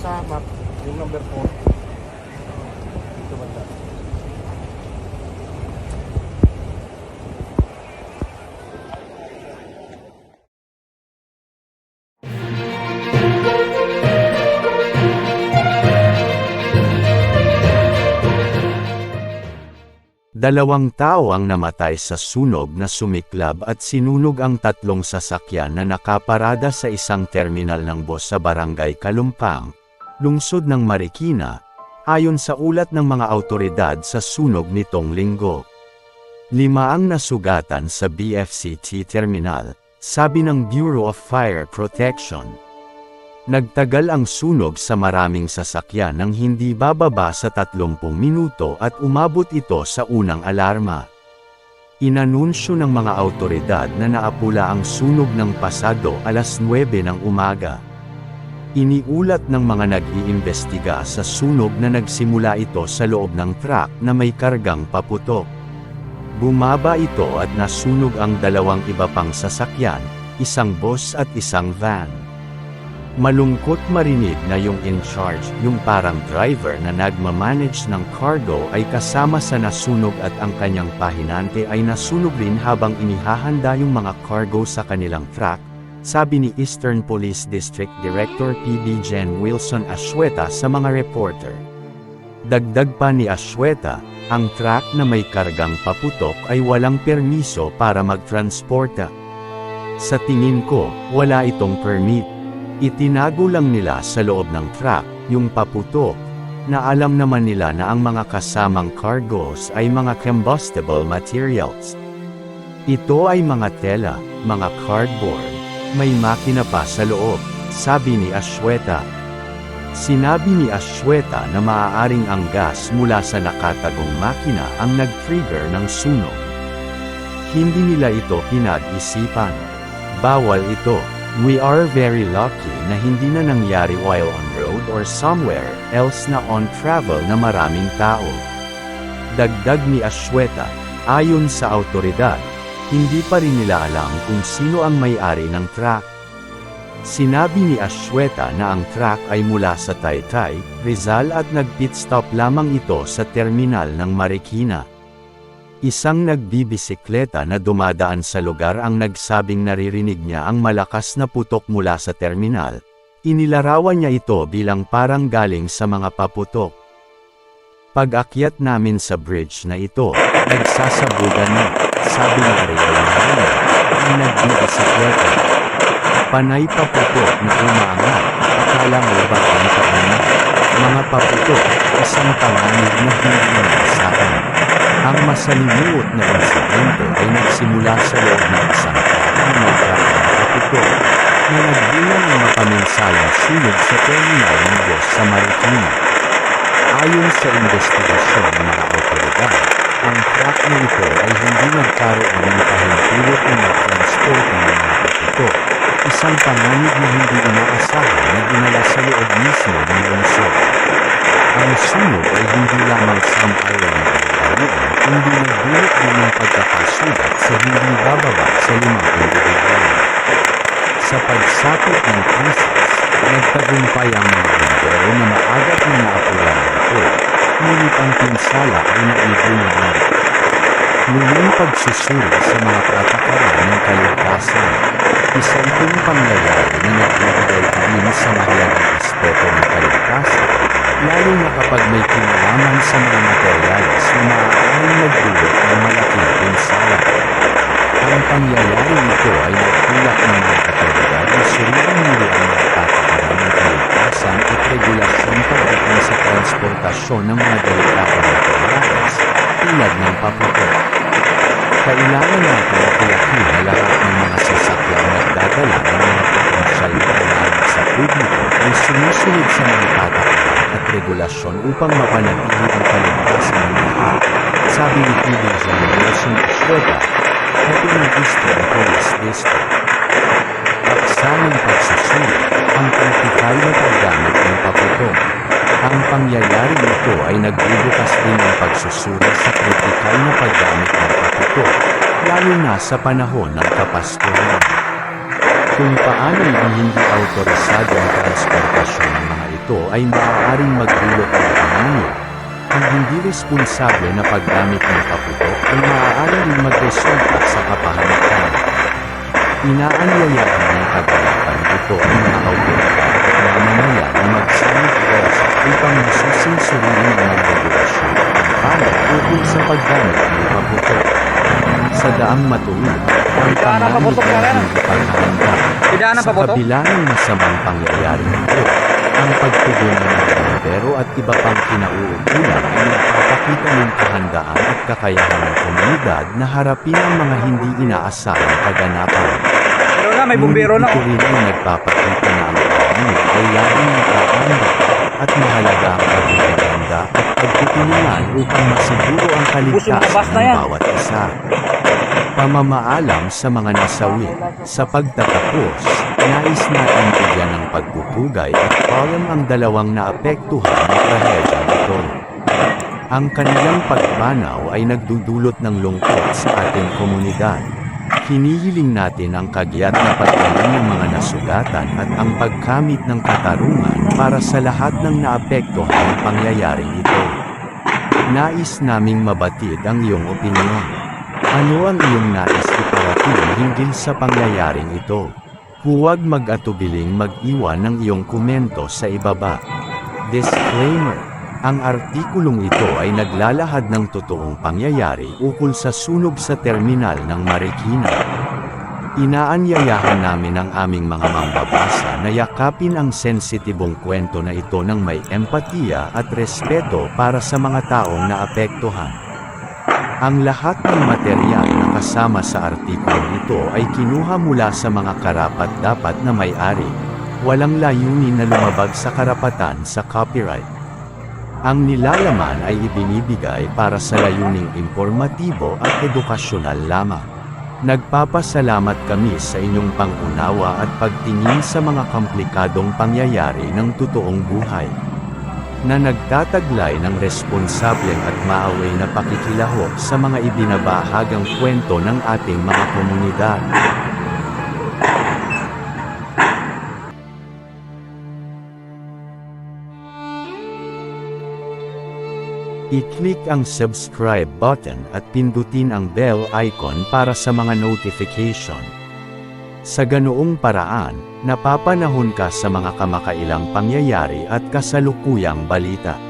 Isa map, yung number 4. Ito banda. Dalawang tao ang namatay sa sunog na sumiklab at sinunog ang tatlong sasakyan na nakaparada sa isang terminal ng bus sa barangay Kalumpang, lungsod ng Marikina, ayon sa ulat ng mga autoridad sa sunog nitong linggo. Lima ang nasugatan sa BFCT terminal, sabi ng Bureau of Fire Protection. Nagtagal ang sunog sa maraming sasakyan nang hindi bababa sa 30 minuto at umabot ito sa unang alarma. Inanunsyo ng mga autoridad na naapula ang sunog ng pasado alas 9 ng umaga. Iniulat ng mga nag-iimbestiga sa sunog na nagsimula ito sa loob ng truck na may kargang paputok. Bumaba ito at nasunog ang dalawang iba pang sasakyan, isang bus at isang van. Malungkot marinig na yung in charge, yung parang driver na nagmamanage ng cargo ay kasama sa nasunog at ang kanyang pahinante ay nasunog rin habang inihahanda yung mga cargo sa kanilang truck, sabi ni Eastern Police District Director PD Jen Wilson Ashueta sa mga reporter. Dagdag pa ni Ashueta, ang truck na may kargang paputok ay walang permiso para magtransporta. Sa tingin ko, wala itong permit. Itinago lang nila sa loob ng truck, yung paputok, na alam naman nila na ang mga kasamang cargos ay mga combustible materials. Ito ay mga tela, mga cardboard, may makina pa sa loob, sabi ni Ashweta. Sinabi ni Ashweta na maaaring ang gas mula sa nakatagong makina ang nag-trigger ng sunog. Hindi nila ito pinag-isipan. Bawal ito. We are very lucky na hindi na nangyari while on road or somewhere else na on travel na maraming tao. Dagdag ni Ashweta, ayon sa autoridad, hindi pa rin nila alam kung sino ang may-ari ng truck. Sinabi ni Ashweta na ang truck ay mula sa Taytay, Rizal at nag-pit stop lamang ito sa terminal ng Marikina. Isang nagbibisikleta na dumadaan sa lugar ang nagsabing naririnig niya ang malakas na putok mula sa terminal. Inilarawan niya ito bilang parang galing sa mga paputok. Pag-akyat namin sa bridge na ito, nagsasabugan na, sabi ni Ariel Marina, ang nagbibisikleta. Panay paputok na umaangat, akala mo ba ang kauna? Mga paputok, isang panganig na hindi naasahan. Ang masalimuot na insidente ay nagsimula sa loob ng isang nagkakaroon paputok, na nagbilang ng mapaminsalang sunog sa terminal ng bus sa Marikina. Ayon sa investigasyon ng mga autoridad, ang truck na ito ay hindi nagkaroon ng pahintulot na mag-transport ng mga paputok, isang panganig na hindi inaasahan na dinala sa loob mismo ng lungsod. Ang sunog ay hindi lamang samaralan ng pagkaluan, kundi nagdulot din ng pagkakasugat sa hindi bababa sa limang individual. Sa pagsapit ng krisis, nagtagumpay ang mga bombero na maagap na naapula ng ito, ngunit ang pinsala ay naibunod na. Muling pagsusuri sa mga patakaran ng kaligtasan, isa itong pangyayari na nagbibigay din sa mahalagang aspeto ng kaligtasan, lalo na kapag may kinalaman sa mga materyales na maaaring magdulot ng malaking pinsala. Ang pangyayaring ito ay nagtulak ng mga otoridad na suriin muli ang ng kaligtasan at regulasyon pagdating sa transportasyon ng mga delikatong materyales, tulad ng paputok. Kailangan natin tiyakin na lahat ng mga sasakyang sumusunod sa mga patakaran at regulasyon upang mapanatili ang kaligtasan ng lahat, sabi ni PD John Wilson Ashweta, Hepe ng Eastern Police District. Paksa ng pagsusuri, ang kritikal na paggamit ng paputok. Ang pangyayari ito ay nagbubukas din ng pagsusuri sa kritikal na paggamit ng paputok, lalo na sa panahon ng Kapaskuhan. Kung paano ang hindi autorisado ang transportasyon ng mga ito ay maaaring magdulot ng panganib. Ang hindi responsable na paggamit ng kaputok ay maaari rin magresulta sa kapahamakan. Inaanyayahan ng kagalakan ito ang mga autoridad at mamamayan na magsamit oras upang masusinsurin ang mga regulasyon at kampanya ukol sa paggamit ng kaputok. Sa daang matuwid, ang panganib hindi paghahanda. Sa kabila ng masamang pangyayaring ito, ang pagtugon ng bombero at iba pang kinauukulan ay nagpapakita ng kahandaan at kakayahan ng komunidad na harapin ang mga hindi inaasahang kaganapan. Pero na, may bumbero na. Ito rin ay nagpapakita na ang pamilya ay laging nakahanda at mahalaga ang pagiging handa at pagtutulungan upang masiguro ang kaligtasan ng bawat isa. Pamamaalam sa mga nasawi. Sa pagtatapos, nais natin bigyan ng pagpupugay at palam ang dalawang naapektuhan ng trahedya ito. Ang kanilang pagpanaw ay nagdudulot ng lungkot sa ating komunidad. Hinihiling natin ang kagyat na pagkalan ng mga nasugatan at ang pagkamit ng katarungan para sa lahat ng naapektuhan ng pangyayaring ito. Nais naming mabatid ang iyong opinyon. Ano ang iyong nais iparating hinggil sa pangyayaring ito? Huwag mag-atubiling mag-iwan ng iyong komento sa ibaba. Disclaimer Ang artikulong ito ay naglalahad ng totoong pangyayari ukol sa sunog sa terminal ng Marikina. Inaanyayahan namin ang aming mga mambabasa na yakapin ang sensitibong kwento na ito ng may empatiya at respeto para sa mga taong naapektuhan. Ang lahat ng material na kasama sa artikulong ito ay kinuha mula sa mga karapat-dapat na may-ari. Walang layunin na lumabag sa karapatan sa copyright. Ang nilalaman ay ibinibigay para sa layuning informatibo at edukasyonal lamang. Nagpapasalamat kami sa inyong pangunawa at pagtingin sa mga komplikadong pangyayari ng totoong buhay na nagtataglay ng responsableng at maaway na pakikilahok sa mga ibinabahagang kwento ng ating mga komunidad. I-click ang subscribe button at pindutin ang bell icon para sa mga notification. Sa ganoong paraan, napapanahon ka sa mga kamakailang pangyayari at kasalukuyang balita.